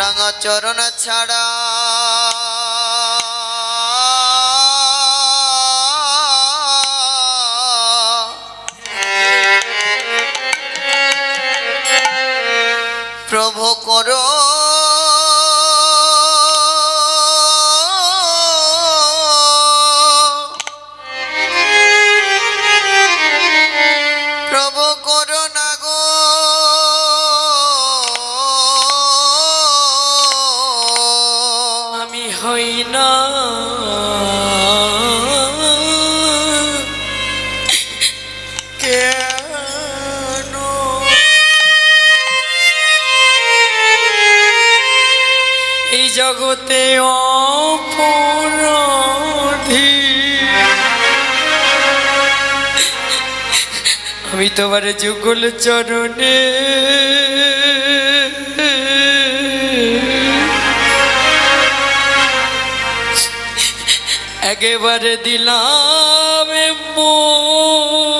রাঙা চরণ ছাড়া কেন এই জগতে অপরাধী। আমি তোমার যুগল চরণে। একেবারে দিলাম মতি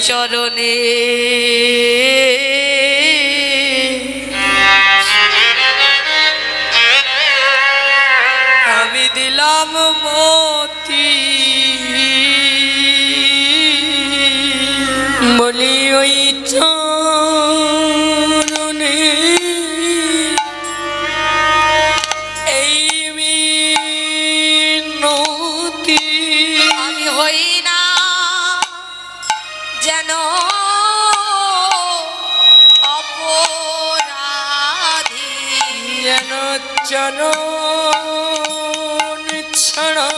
চরণে। চরণ ছাড়া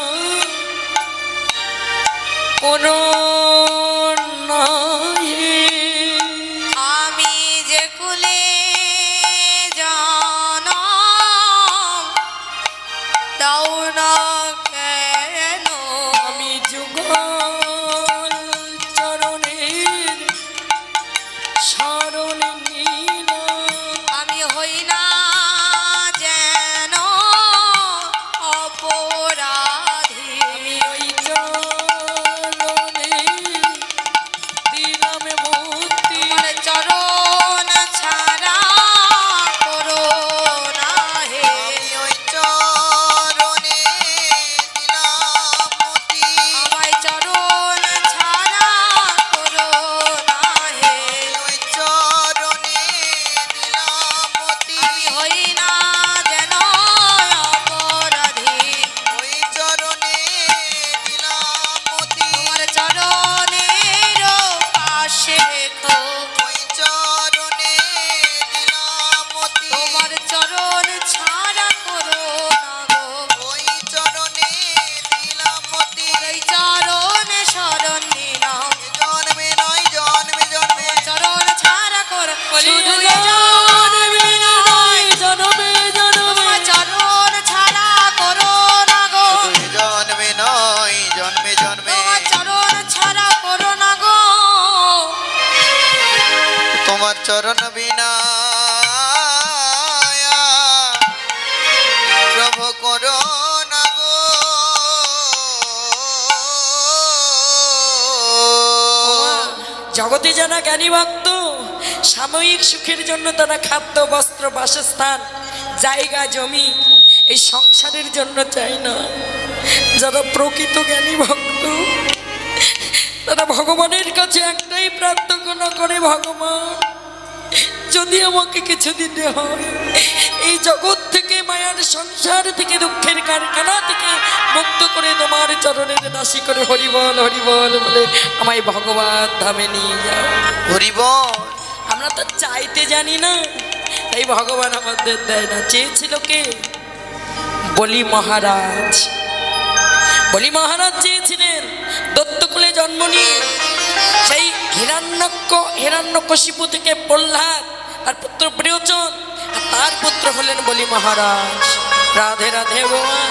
কোনো জগতে যারা জ্ঞানী ভক্ত সাময়িক সুখের জন্য তারা খাদ্য, বস্ত্র, বাসস্থান, জায়গা, জমি এই সংসারের জন্য চাই না। যারা প্রকৃত জ্ঞানী ভক্ত, তারা ভগবানের কাছে একটাই প্রার্থনা করে, ভগবান, যদি আমাকে কিছু দিতে হয়, এই জগৎ থেকে মায়ার সংসার থেকে দুঃখের কারখানা থেকে মুক্ত করে তোমার চরণের দাসী করে হরিবল হরিবল বলে আমায় ভগবান ধামে নিয়ে যাও। হরিব আমরা তো চাইতে জানি না তাই ভগবান আমাদের দেয় না। চেয়েছিল কে? বলি মহারাজ। বলি মহারাজ চেয়েছিলেন দত্তকুলে জন্ম নিয়ে। সেই হিরণ্যক্ষ হিরণ্যকশিপু থেকে প্রহ্লাদ আর পুত্র প্রিয়চন আর তার পুত্র হলেন বলি মহারাজ। রাধে রাধে বোমা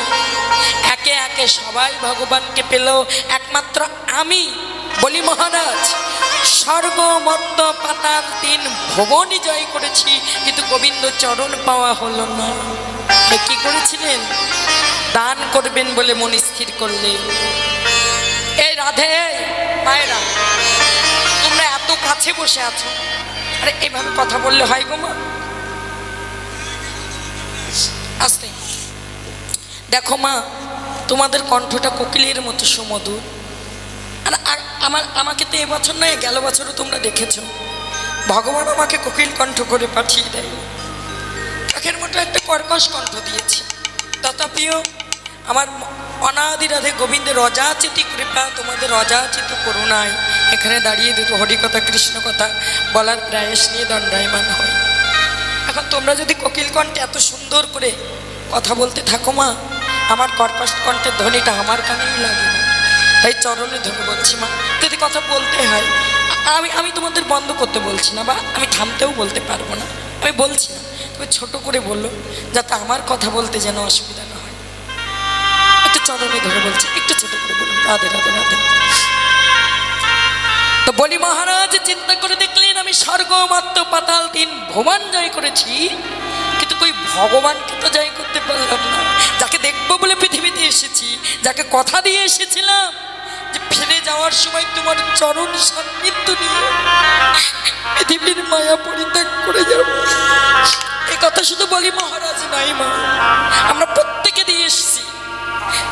একে একে সবাই ভগবানকে পেল। একমাত্র আমি বলি মহারাজ স্বর্গ মত্ত পাতাল তিন ভুবনই জয় করেছি, কিন্তু গোবিন্দ চরণ পাওয়া হলো না। কি করেছিলেন? দান করবেন বলে মন স্থির করলেন এই রাধে, মায়েরা, তোমরা এত কাছে বসে আছো। আরে, এভাবে কথা বললে হয় গো মা। দেখো মা, তোমাদের কণ্ঠটা কোকিলের মতো সুমধুর আর আমার, আমাকে তো এবছর নয়, গেল বছরও তোমরা দেখেছ। ভগবান আমাকে কোকিল কণ্ঠ করে পাঠিয়ে দেয়। কাকের মতো একটা কর্কশ কণ্ঠ দিয়েছে। তথাপিও আমার অনাদি রাধে গোবিন্দের অযাচিত কৃপা তোমাদের অযাচিত করুণায়। এখানে দাঁড়িয়ে দুটো হরিকথা কৃষ্ণ কথা বলার প্রয়াস নিয়ে দণ্ডায়মান হয়। এখন তোমরা যদি কোকিল কণ্ঠে এত সুন্দর করে কথা বলতে থাকো মা আমার কর্কশ কণ্ঠের ধ্বনিটা আমার কানেই লাগে না। তাই চরণে ধরে বলছি, মা, যদি কথা বলতে হয়, আমি আমি তোমাদের বন্ধ করতে বলছি না বা আমি থামতেও বলতে পারব না। আমি বলছি না। তুমি ছোট করে বলল, যাতে আমার কথা বলতে যেন অসুবিধা না হয়। একটু চরণে ধরে বলছি, একটু ছোট করে বলুন, রাধে রাধে রাধে। তো বলি, মহারাজ, চিন্তা করে দেখলেন আমি স্বর্গমাত্র পাতাল তিন ভুবন জয় করেছি, কিন্তু কই ভগবানকে তো জয় করতে পারলাম না। যাকে দেখব বলে পৃথিবীতে এসেছি। যাকে কথা দিয়ে এসেছিলাম যে ফিরে যাওয়ার সময় তোমার চরণ সান্নিধ্য নিয়ে পৃথিবীর মায়া পরিত্যাগ করে যাব। এই কথা শুধু বলি মহারাজ নাই মা, আমরা প্রত্যেকে দিয়ে এসেছি।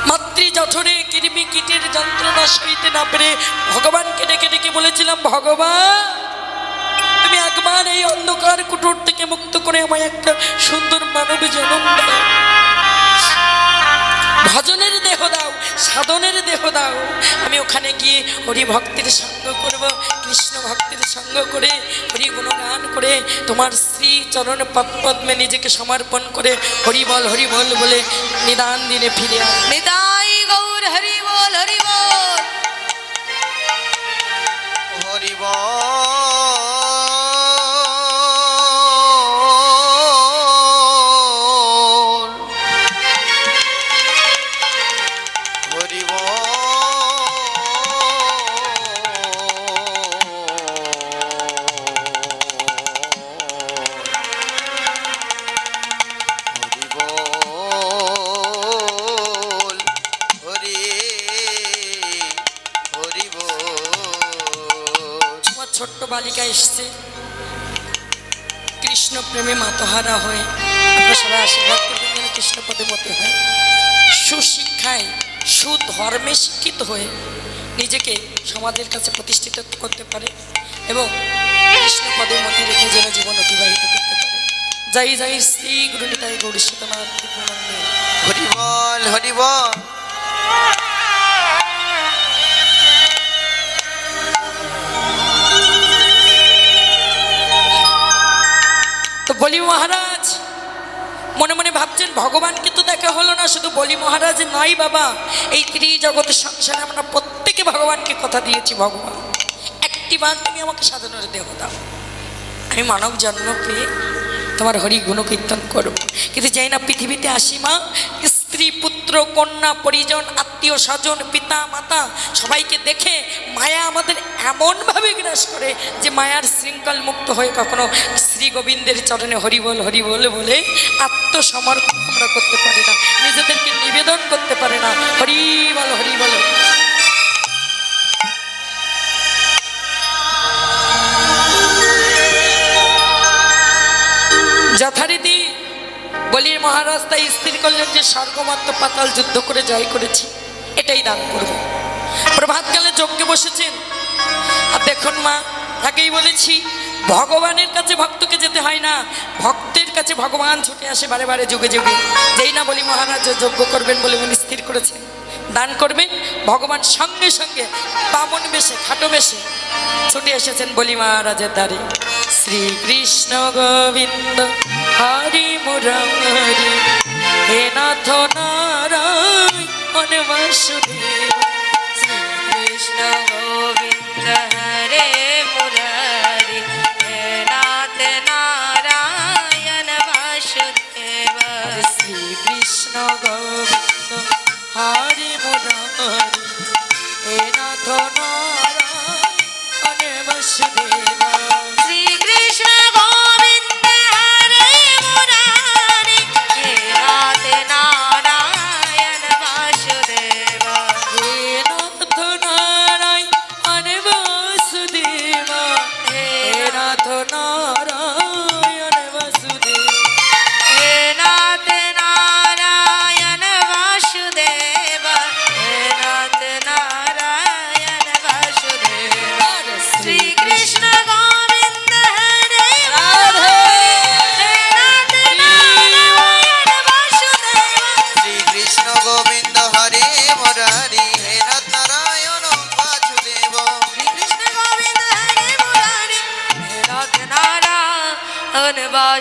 মাতৃ জঠরে কৃমি কীটের যন্ত্রণা সইতে না পেরে ভগবানকে ডেকে ডেকে বলেছিলাম, ভগবান, তুমি একবার এই অন্ধকার কুটোর থেকে মুক্ত করে আমায় একটা সুন্দর মানব জন্ম দাও। ভজনের দেহ দাও, সাধনের দেহ দাও। আমি ওখানে গিয়ে হরি ভক্তের সঙ্গ করব, কৃষ্ণ ভক্তের সঙ্গ করে হরি গুণগান করে, তোমার শ্রী চরণ পদ্মে নিজেকে সমর্পণ করে হরি বল হরি বল বলে নিদান দিনে ফিরে আস নিদাই গৌর হরি বল প্রেমে মাতহারা হয়ে আপনারা আশীর্বাদ করবেন যেন কৃষ্ণ পদে মতে হয়। সুশিক্ষায়, সুধর্মে শিক্ষিত হয়ে নিজেকে সমাজের কাছে প্রতিষ্ঠিত করতে পারে এবং কৃষ্ণ পদে মতি রেখে যেন জীবন অতিবাহিত করতে পারে। যাই যাই, শ্রী গুরুনিতাই গৌরীশ্বতনাথ হরিবল হরিবল। বলি, মহারাজ। মনে মনে ভাবছেন, ভগবানকে তো দেখা হলো না, শুধু বলি, মহারাজ নয় বাবা। এই ত্রিজগৎ সংসারে আমরা প্রত্যেকে ভগবানকে কথা দিয়েছি, ভগবান। একটি বার তুমি আমাকে সাধনের দেহ দাও। আমি মানব জন্ম পেয়ে তোমার হরি গুণ কীর্তন করব। কিন্তু যাই না পৃথিবীতে আসি মা, স্ত্রী, পুত্র, কন্যা, পরিজন আত্মীয় স্বজন, পিতা, মাতা সবাইকে দেখে মায়া আমাদের এমনভাবে গ্রাস করে যে মায়ার শৃঙ্খল মুক্ত হয়ে কখনো শ্রী গোবিন্দের চরণে হরিবল হরিবল বলে আত্মসমর্পণ আমরা করতে পারি না, নিজেদেরকে নিবেদন করতে পারে না। হরিবল হরিবল যথারীতি বলির মহারাজ তাই স্থির করলেন যে স্বর্গমাত্র পাতাল যুদ্ধ করে জয় করেছি। এটাই দান করব। প্রভাতকালে যজ্ঞে বসেছেন। আর দেখুন মা, আগেই বলেছি, ভগবানের কাছে ভক্তকে যেতে হয় না। ভক্তের কাছে ভগবান ছুটে আসে বারে বারে যুগে যুগে। যেই না বলি মহারাজ, যজ্ঞ করবেন বলে উনি স্থির করেছেন। দান করবেন, ভগবান সঙ্গে সঙ্গে বামন বেশে, খাটো বেশে ছুটে এসেছেন বলি মহারাজের দ্বারে। শ্রীকৃষ্ণ গোবিন্দ, হরি মুরারি হে Nath Narayan. on Vasudeva Krishna Govinda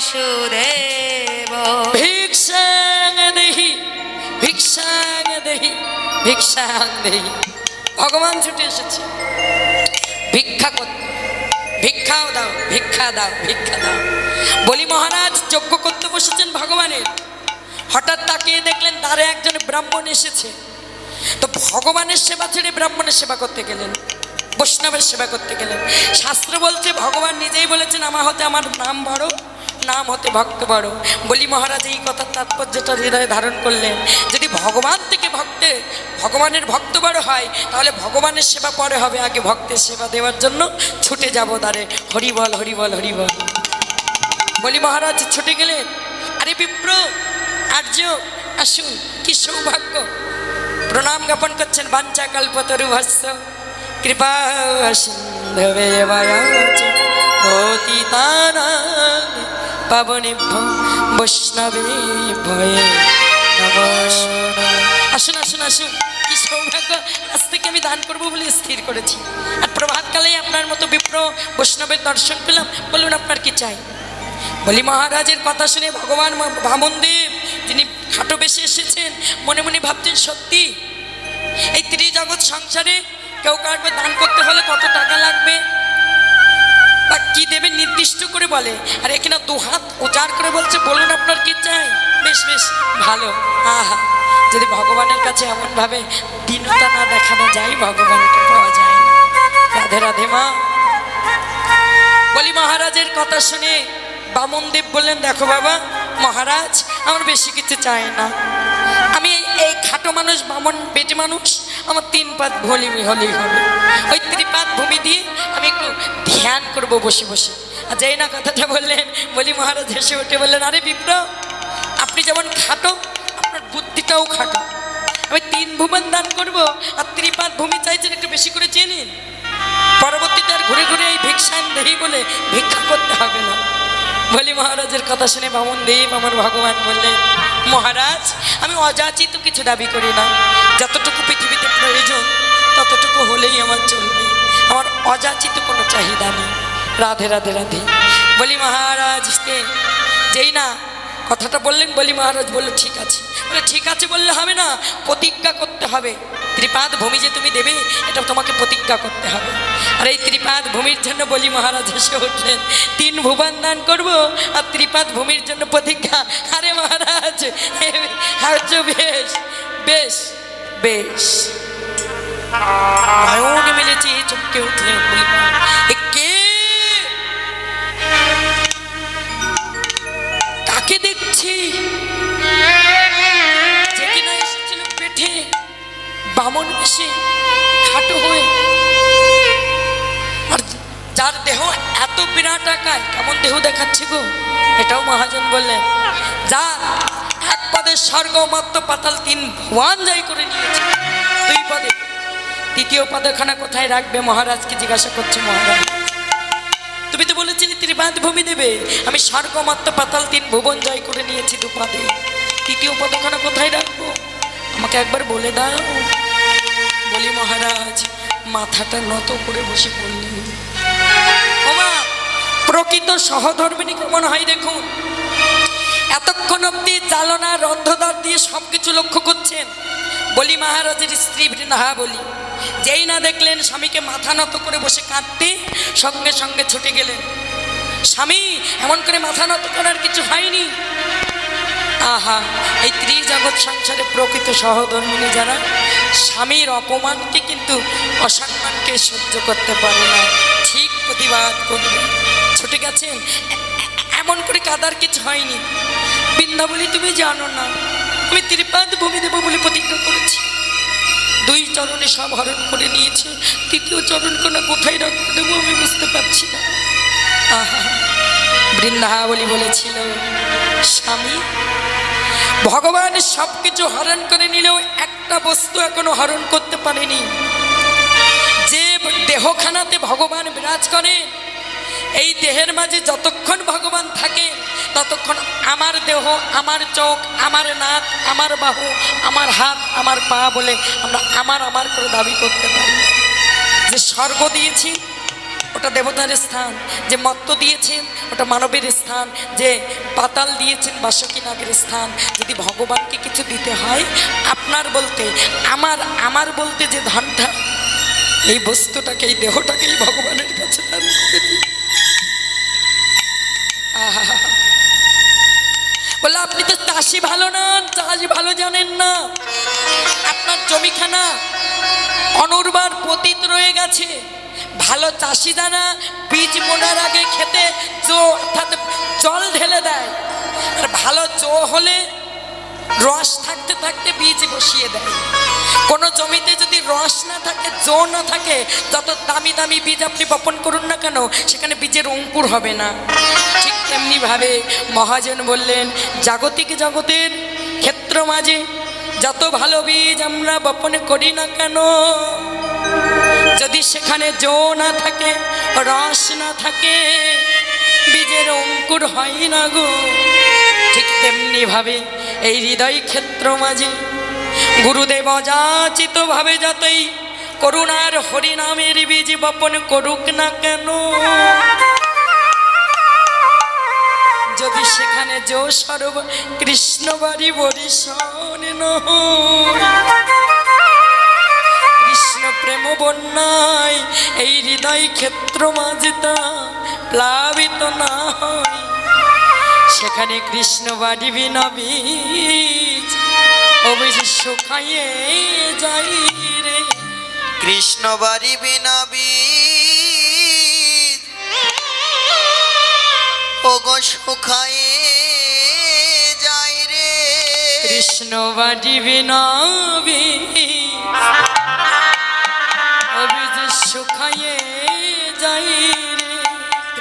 Basudeb ভিক্ষাং দেহি ভিক্ষাং দেহি ভিক্ষাং দেহি ভগবান ছুটে এসেছে। ভিক্ষা করতে ভিক্ষাও দাও, ভিক্ষা দাও ভিক্ষা দাও। বলি মহারাজ, যজ্ঞ করতে বসেছেন ভগবানের। হঠাৎ তাকিয়ে দেখলেন দ্বারে একজন ব্রাহ্মণ এসেছে। তো ভগবানের সেবা ছেড়ে ব্রাহ্মণের সেবা করতে গেলেন, বৈষ্ণবের সেবা করতে গেলেন। শাস্ত্র বলছে, ভগবান নিজেই বলেছেন, আমার হতে আমার নাম বড় নাম হতে ভক্ত বড়। বলি মহারাজ, এই কথার তাৎপর্যটা হৃদয়ে ধারণ করলেন। যদি ভগবান থেকে ভক্তে, ভগবানের ভক্ত বড় হয়, তাহলে ভগবানের সেবা পরে হবে। আগে ভক্তের সেবা দেওয়ার জন্য ছুটে যাব দ্বারে। হরিবল হরিবল হরিবল বলি মহারাজ, ছুটে গেলেন। আরে বিপ্র, আর্য, আসুন, কি সৌভাগ্য। প্রণাম জ্ঞাপন করছেন বাঞ্চা কল্পতরু ভাষ্য কৃপা সিন্ধবে পাবনে বৈষ্ণবে ভয়ে আসুন আসুন আসুন। কি সৌভাগ্য, আজ থেকে আমি দান করব বলে স্থির করেছি। আর প্রভাতকালেই আপনার মতো বিপ্র বৈষ্ণবের দর্শন পেলাম, বলুন আপনার কি চাই? বলি, মহারাজের কথা শুনে ভগবান বামনদেব তিনি খাটো বেশি এসেছেন, মনে মনে ভাবছেন, সত্যি? এই ত্রিজগৎ সংসারে কেউ কাউকে দান করতে হলে কত টাকা লাগবে? বা কি দেবে নির্দিষ্ট করে বলে? আর এখানে দু হাত উজাড় করে বলছে, বলুন আপনার কি চাই? বেশ বেশ, ভালো। আহা, যদি ভগবানের কাছে এমনভাবে দীনতা না দেখানো যায়, ভগবানকে পাওয়া যায় রাধে রাধে মা। বলি, মহারাজের কথা শুনে বামনদেব বললেন, দেখো বাবা, মহারাজ, আমার বেশি কিছু চাই না। আমি এই খাটো মানুষ, বামন বেটে মানুষ, আমার তিন পাত ভলি হলেই হবে। ওই ত্রিপাত ভূমি দিয়ে আমি ধ্যান করব বসে বসে। আর যেই না কথাটা বললেন, বলি মহারাজ হেসে উঠে বললেন, আরে বিপ্র আপনি যেমন খাটো, আপনার বুদ্ধিটাও খাটো। আমি তিন ভুবন দান করব, আর ত্রিপাত ভূমি চাইছেন একটু বেশি করে চেয়ে পরবর্তীতে আর ঘুরে ঘুরে এই ভিক্ষান দেহি বলে ভিক্ষা করতে হবে না। বলি মহারাজের কথা শুনে বামন দেব, আমার ভগবান বললেন, মহারাজ, আমি অযাচিত কিছু দাবি করি না। যতটুকু পৃথিবীতে প্রয়োজন, ততটুকু হলেই আমার চলবে। আমার অযাচিত চাহিদা নেই। রাধে রাধে রাধে। বলি মহারাজকে যেই না, কথাটা বললেন, বলি মহারাজ, বলল, ঠিক আছে। বলে ঠিক আছে বললে হবে না, প্রতিজ্ঞা করতে হবে। ত্রিপাদ ভূমি যে তুমি দেবে, এটা তোমাকে প্রতিজ্ঞা করতে হবে। আর এই ত্রিপাদ ভূমির জন্য বলি মহারাজ এসে উঠলেন, তিন ভুবন দান করব আর ত্রিপাদ ভূমির জন্য প্রতিজ্ঞা? আরে মহারাজ আচ্ছা বেশ বেশ। আর যার দেহ এত বিরাট আকার, কেমন দেহ দেখাচ্ছে গো? এটাও মহাজন বললেন। যা এক পদে স্বর্গ মত্ত পাতাল তিন ভুয়ান যাই করে নিয়েছে। দুই পদে তৃতীয় পদখানা কোথায় রাখবে? মহারাজকে জিজ্ঞাসা করছে মহারাজ। তুমি তো বলেছিলে ত্রিবাদ ভূমি দেবে। আমি স্বর্গমাত্র পাতাল তিন ভুবন জয় করে নিয়েছি দুপাদে তৃতীয় পদখানা কোথায় রাখব? আমাকে একবার বলে দাও। বলি মহারাজ, মাথাটা নত করে বসে পড়লেন ওমা, প্রকৃত সহধর্মিনী কেমন হয় দেখুন, এতক্ষণ অব্দি জ্বালনা রন্ধদার দিয়ে সব কিছু লক্ষ্য করছেন। বলি মহারাজের স্ত্রী নাহা বলি। যেই না দেখলেন স্বামীকে মাথা নত করে বসে কাঁদতে, সঙ্গে সঙ্গে ছুটে গেলেন। স্বামী, এমন করে মাথা নত করার কিছু হয়নি। আহা, এই ত্রিজগৎ সংসারে প্রকৃত সহধর্মিনী যারা, স্বামীর অপমানকে কিন্তু অসম্মানকে সহ্য করতে পারে না। ঠিক প্রতিবাদ করবে। ছুটে গেছেন। এমন করে কাদার কিছু হয়নি। বৃন্দাবলী, তুমি জানো না। আমি ত্রিপাদ ভূমি দেবো বলে প্রতিজ্ঞা করেছি। দুই চরণে সব হরণ করে নিয়েছে। তৃতীয় চরণ কোনা কোথায় রাখতে দেবো আমি বুঝতে পারছি না। বৃন্দাবলী বলেছিল, স্বামী, ভগবান সব কিছু হরণ করে নিলেও একটা বস্তু এখনও হরণ করতে পারেনি। যে দেহখানাতে ভগবান বিরাজ করেন এই দেহের মাঝে যতক্ষণ ভগবান থাকে, ততক্ষণ আমার দেহ, আমার চোখ, আমার নাক, আমার বাহু, আমার হাত, আমার পা বলে আমরা আমার আমার করে দাবি করতে পারি। যে স্বর্গ দিয়েছি, ওটা দেবতার স্থান। যে মত্ত দিয়েছেন, ওটা মানবের স্থান। যে পাতাল দিয়েছেন বাসকি নাগের স্থান। যদি ভগবানকে কিছু দিতে হয়, আপনার বলতে, আমার আমার বলতে যে ধনটা, এই বস্তুটাকে এই দেহটাকেই ভগবানের কাছে দান করে বলে, আপনি তো চাষি ভালো না, চাষ ভালো জানেন না। আপনার জমিখানা অনুর্বার পতিত রয়ে গেছে। ভালো চাষি দানা বীজ মোড়ার আগে খেতে জো, অর্থাৎ জল ঢেলে দেয়। আর ভালো জো হলে রস থাকতে থাকতে বীজ বসিয়ে দেয়। কোনো জমিতে যদি রস না থাকে, জো না থাকে, যত দামি দামি বীজ আপনি বপন করুন না কেন, সেখানে বীজের অঙ্কুর হবে না। ঠিক তেমনিভাবে মহাজন বললেন, জাগতিক জগতের ক্ষেত্র মাঝে যত ভালো বীজ আমরা বপন করি না কেন? যদি সেখানে জো না থাকে, রস না থাকে, বীজের অঙ্কুর হয় না গো। ঠিক তেমনি ভাবে এই হৃদয় ক্ষেত্র মাঝে গুরুদেব অযাচিত ভাবে যতই করুণার হরিনামের বীজ বপন করুক না কেন যদি সেখানে জো সরব কৃষ্ণ বাড়ি বরিশন কৃষ্ণ প্রেম বন্যায় এই হৃদয় ক্ষেত্র মাঝে তা প্লাবিত না সেখানে কৃষ্ণ বাড়ি বিনা বীজ অভিজিৎ শুকাইয়ে যাই রে। কৃষ্ণ বাড়ি বিনা ওগো শুকায়ে যায় রে। কৃষ্ণ বাড়ি বিনা বীজ অভিজিৎ শুকাইয়ে যাই রে।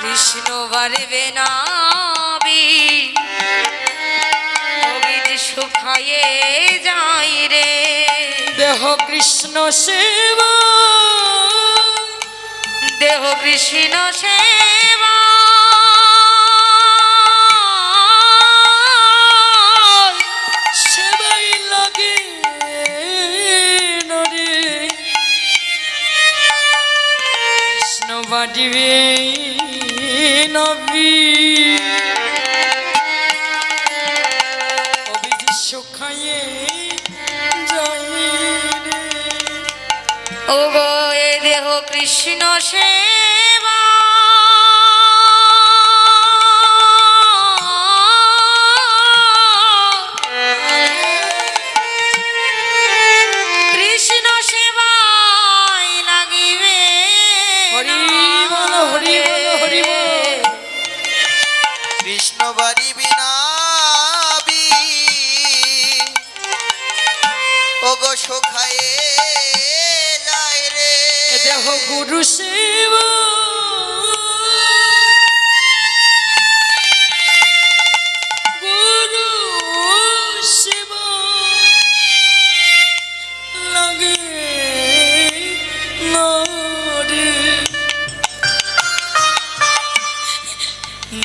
কৃষ্ণ বাড়বে না বীজ শুকায়ে যাই রে। দেহ কৃষ্ণ সেবা। দেহ কৃষ্ণ সেবা। বাড়িবে নবী। ও দেহ কৃষ্ণ সেবা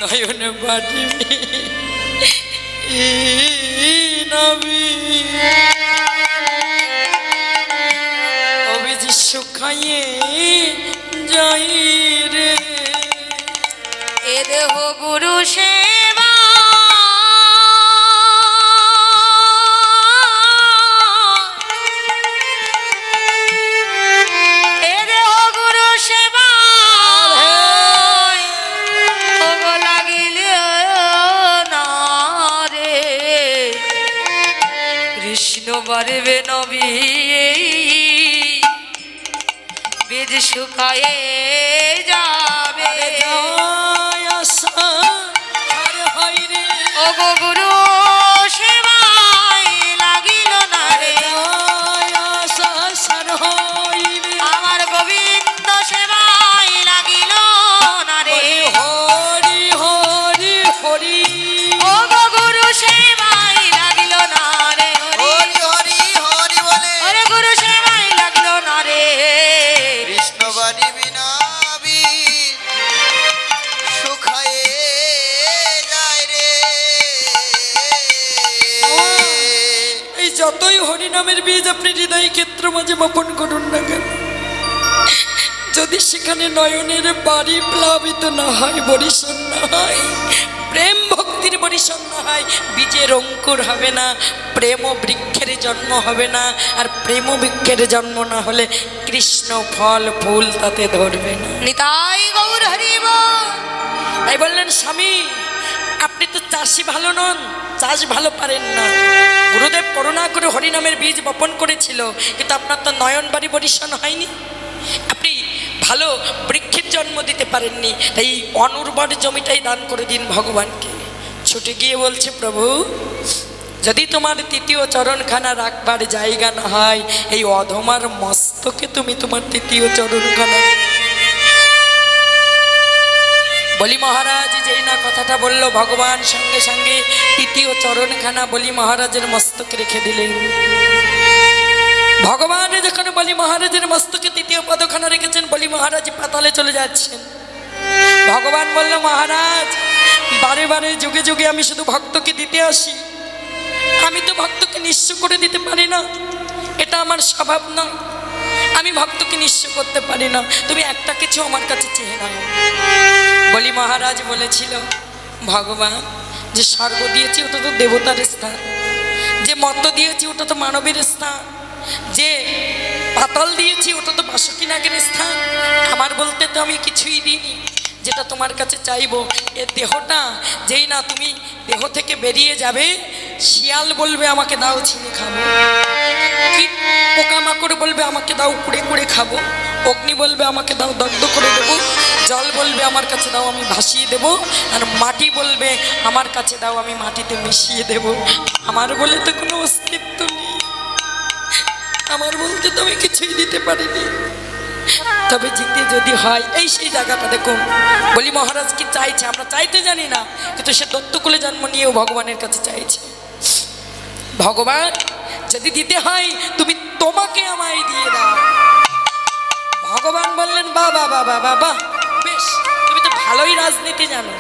নয়ন বাটিবি নবী। শুকাইয়ে যাই রে। এ দেহ গুরু সেবা ಮಾಡೇ সেখানে নয়নের বাড়ি প্লাবিত না হয় বরিশন না হয় প্রেম ভক্তির বরিশন না হয় বীজের অঙ্কুর হবে না প্রেম বৃক্ষের জন্ম হবে না আর প্রেম বৃক্ষের জন্ম না হলে কৃষ্ণ ফল ফুল তাতে ধরবে না। নিতাই গৌর হরিব তাই বললেন স্বামী আপনি তো চাষি ভালো নন চাষ ভালো পারেন না। গুরুদেব করুণা করে হরিনামের বীজ বপন করেছিল কিন্তু আপনার তো নয়ন বাড়ি বরিশন হয়নি। ভালো বৃক্ষের জন্ম দিতে পারেননি, তাই এই অনুর্বর জমিটাই দান করে দিন ভগবানকে। ছুটে গিয়ে বলছে, প্রভু, যদি তোমার তৃতীয় চরণখানা রাখবার জায়গা না হয়, এই অধমার মস্তকে তুমি তোমার তৃতীয় চরণখানা বলি মহারাজ, যেই না কথাটা বলল, ভগবান সঙ্গে সঙ্গে তৃতীয় চরণখানা বলি মহারাজের মস্তকে রেখে দিলেন। ভগবান যখন বলি মহারাজের মস্তকে তৃতীয় পদখানা রেখেছেন, বলি মহারাজ, পাতালে চলে যাচ্ছেন। ভগবান বলল, মহারাজ, বারে বারে, যুগে যুগে আমি শুধু ভক্তকে দিতে আসি। আমি তো ভক্তকে নিঃস্ব করে দিতে পারি না। এটা আমার স্বভাব নয় আমি ভক্তকে নিঃস্ব করতে পারি না। তুমি একটা কিছু আমার কাছে চেয়ে নাও। বলি, মহারাজ বলেছিল, ভগবান, যে স্বর্গ দিয়েছি, ওটা তো দেবতার স্থান। যে মত দিয়েছি, ওটা তো মানবের স্থান। যে পাতাল দিয়েছি, ওটা তো বাসুকি নাগের স্থান। আমার বলতে তো আমি কিছুই দিইনি। যেটা তোমার কাছে চাইব, এ দেহটা যেই না তুমি দেহ থেকে বেরিয়ে যাবে, শিয়াল বলবে আমাকে দাও ছিনে খাব। পোকামাকড় বলবে আমাকে দাও কুড়ে কুড়ে খাব। অগ্নি বলবে আমাকে দাও দগ্ধ করে দেবো। জল বলবে আমার কাছে দাও আমি ভাসিয়ে দেব। আর মাটি বলবে আমার কাছে দাও আমি মাটিতে মিশিয়ে দেব। আমার বলে তো কোনো অস্তিত্ব নেই। আমার বলতে তো আমি কিছুই দিতে পারিনি। তবে জিতে যদি হয়, এই সেই জায়গাটা দেখুন বলি, মহারাজ কি চাইছে? আমরা চাইতে জানি না, কিন্তু সে দত্তকুলে জন্ম নিয়েও ভগবানের কাছে চাইছে। ভগবান, যদি দিতে হয়, তুমি তোমাকে আমায় দিয়ে দাও। ভগবান বললেন বা বা বা বা বা বাহ, বেশ, তুমি তো ভালোই রাজনীতি জানো।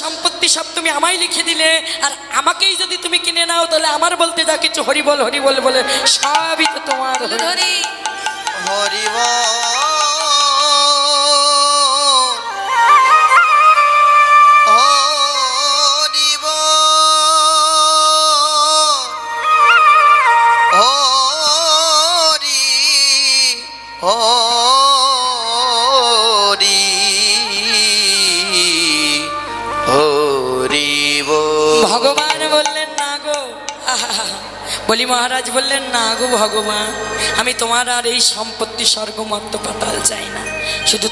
সম্পত্তি সব তুমি আমায় লিখে দিলে, আর আমাকেই যদি তুমি কিনে নাও, তাহলে আমার বলতে যা কিছু হরিবল হরিবল বলে সবই তো তোমার হরিবল হরি বল। বলি, মহারাজ বললেন, না গো ভগবান, আমি তোমার আর এই সম্পত্তি স্বর্গমত্ত পাতাল চাই না। শুধু